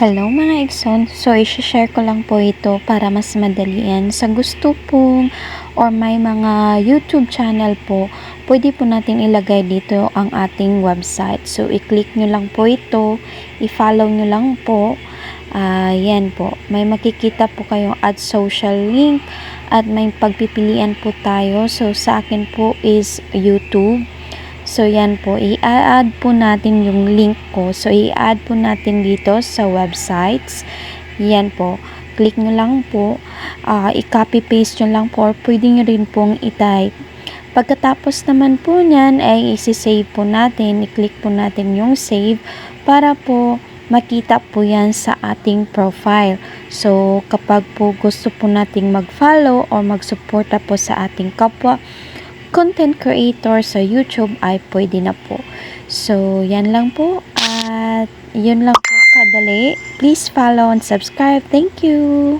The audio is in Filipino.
Hello mga Igson, so i-share ko lang po ito para mas madalian. Sa gusto pong or may mga YouTube channel po, pwede po natin ilagay dito ang ating website. So i-click nyo lang po ito, i-follow nyo lang po. Ah, yan po, may makikita po kayong add social link at may pagpipilian po tayo. So sa akin po is YouTube. So, yan po. I-add po natin yung link ko. So, i-add po natin dito sa websites. Yan po. Click nyo lang po. ah i-copy-paste nyo lang po. Or pwede nyo rin pong i-type. Pagkatapos naman po nyan, ay isi-save po natin. I-click po natin yung save para po makita po yan sa ating profile. So, kapag po gusto po nating mag-follow or mag-suporta po sa ating kapwa, content creator sa YouTube ay pwede na po. So, yan lang po. At yun lang po kadali. Please follow and subscribe. Thank you!